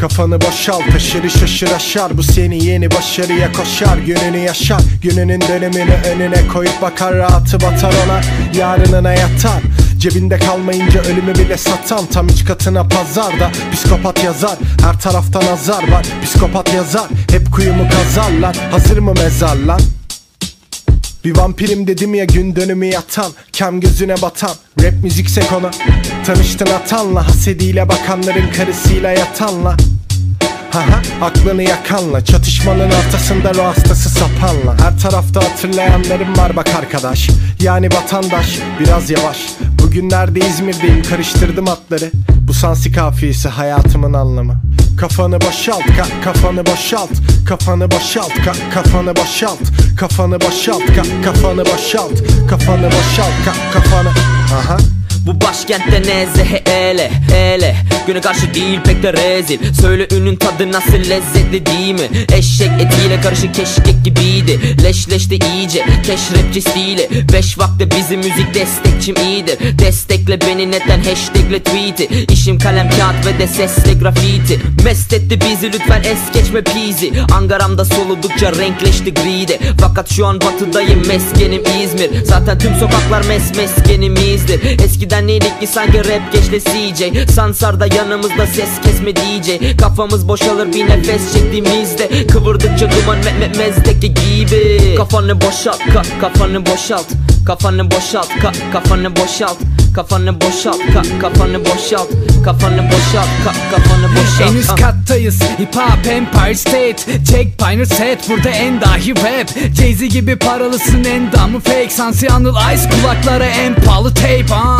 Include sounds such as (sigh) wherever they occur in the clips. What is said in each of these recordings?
Kafanı boşalt taşırı şaşır aşar. Bu seni yeni başarıya koşar Gününü yaşar. Gününün dönemini önüne koyup bakar Rahatı batar ona. Yarınına yatar Cebinde kalmayınca ölümü bile satan Tam üç katına pazarda Psikopat yazar. Her taraftan azar var Psikopat yazar. Hep kuyumu kazarlar Hazır mı mezarlar? Bir vampirim dedim ya gün dönümü yatan Kem gözüne batan. Rap müzikse konu Tanıştın atanla Hasediyle bakanların karısıyla yatanla Haha aklını yakanla Çatışmanın ortasında ruh hastası sapanla. Her tarafta hatırlayanlarım var bak arkadaş. Yani vatandaş biraz yavaş. Bugünlerde İzmir'deyim karıştırdım atları. Bu sansi kafiyesi hayatımın anlamı. Kafanı boşalt ka kafanı boşalt. Kafanı boşalt ka kafanı boşalt. Kafanı boşalt ka kafanı boşalt. Kafanı boşalt ka kafanı. Aha başkentte nezehe ele ele. Güne karşı değil pek de rezil. Söyle ünün tadı nasıl lezzetli değil mi? Eşek etiyle karışık keşkek gibiydi. Leşleşti iyice keş rapçi stili. Beş vakti bizim müzik destekçim iyidir. Destekle beni neden hashtagle tweet'i? İşim kalem kağıt ve de sesle grafiti. Mest etti bizi lütfen es geçme pizi Angaramda soludukça renkleşti gride Fakat şu an batıdayım meskenim İzmir. Zaten tüm sokaklar mes meskenimizdir Eskiden neydik ki sanki rap geçti CJ Sansarda yanımızda ses kesme DJ Kafamız boşalır bir nefes çektiğimizde. Kıvırdıkça duman me me mezdeki gibi. Kafanı boşalt ka kafanı boşalt. Kafanı boşalt ka kafanı boşalt. Kafanı boşalt ka kafanı boşalt. Kafanı boşalt ka kafanı boşalt En üst kattayız. Hip Hop Empire State. Check Pioneer Set. Burada en dahi rap. Jay-Z gibi paralısın en damı fake. Sansi Anıl Ice kulaklara en pahalı tape ha.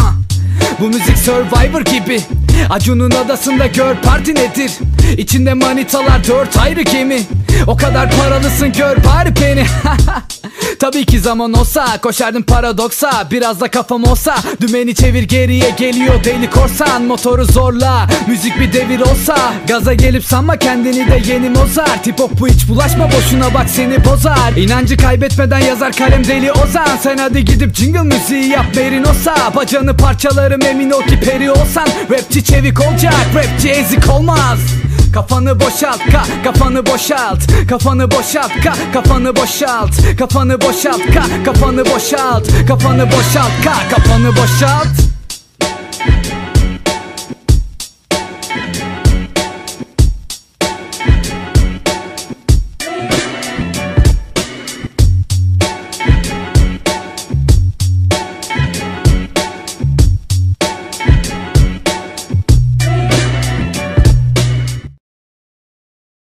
Bu müzik Survivor gibi. Acun'un adasında gör parti nedir? İçinde manitalar dört ayrı gemi. O kadar paralısın gör bari beni (laughs) Tabii ki zaman olsa koşardım paradoksa Biraz da kafam olsa dümeni çevir geriye geliyor deli korsan Motoru zorla müzik bir devir olsa Gaza gelip sanma kendini de yeni Mozart. Hip hop bu hiç bulaşma boşuna bak seni bozar. İnancı kaybetmeden yazar kalem deli ozan. Sen hadi gidip jingle müziği yap verin olsa Bacanı parçalarım emin ol ki peri olsan Rapçi çevik olacak rapçi ezik olmaz Kafanı boşalt ka kafanı boşalt. Kafanı boşalt ka kafanı boşalt. Kafanı boşalt ka kafanı boşalt. Kafanı boşalt ka kafanı boşalt